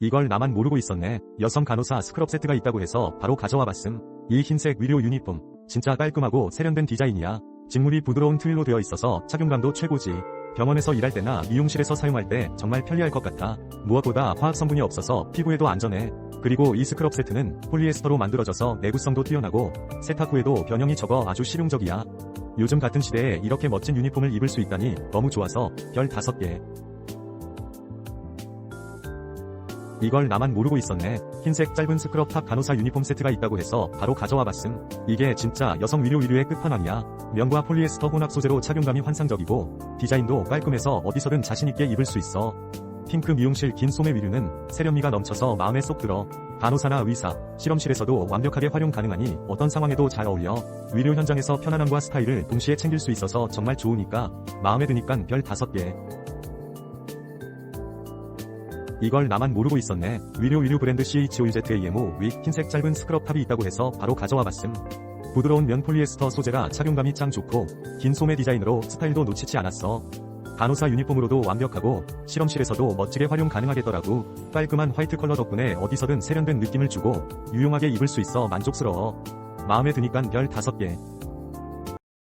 이걸 나만 모르고 있었네. 여성 간호사 스크럽 세트가 있다고 해서 바로 가져와 봤음. 이 흰색 의료 유니폼. 진짜 깔끔하고 세련된 디자인이야. 직물이 부드러운 트윌로 되어 있어서 착용감도 최고지. 병원에서 일할 때나 미용실에서 사용할 때 정말 편리할 것 같아. 무엇보다 화학 성분이 없어서 피부에도 안전해. 그리고 이 스크럽 세트는 폴리에스터로 만들어져서 내구성도 뛰어나고 세탁 후에도 변형이 적어 아주 실용적이야. 요즘 같은 시대에 이렇게 멋진 유니폼을 입을 수 있다니 너무 좋아서 별 5개. 이걸 나만 모르고 있었네. 흰색 짧은 스크럽 탑 간호사 유니폼 세트가 있다고 해서 바로 가져와 봤음. 이게 진짜 여성 위료 의류의 끝판왕이야. 면과 폴리에스터 혼합 소재로 착용감이 환상적이고 디자인도 깔끔해서 어디서든 자신있게 입을 수 있어. 핑크 미용실 긴 소매 위류는 세련미가 넘쳐서 마음에 쏙 들어. 간호사나 의사, 실험실에서도 완벽하게 활용 가능하니 어떤 상황에도 잘 어울려. 위료 현장에서 편안함과 스타일을 동시에 챙길 수 있어서 정말 좋으니까 마음에 드니깐 별 5개. 이걸 나만 모르고 있었네. 위료 의류 브랜드 CHOZAMO 윗 흰색 짧은 스크럽 탑이 있다고 해서 바로 가져와 봤음. 부드러운 면 폴리에스터 소재라 착용감이 짱 좋고 긴 소매 디자인으로 스타일도 놓치지 않았어. 간호사 유니폼으로도 완벽하고 실험실에서도 멋지게 활용 가능하겠더라고. 깔끔한 화이트 컬러 덕분에 어디서든 세련된 느낌을 주고 유용하게 입을 수 있어 만족스러워. 마음에 드니깐 별 5개.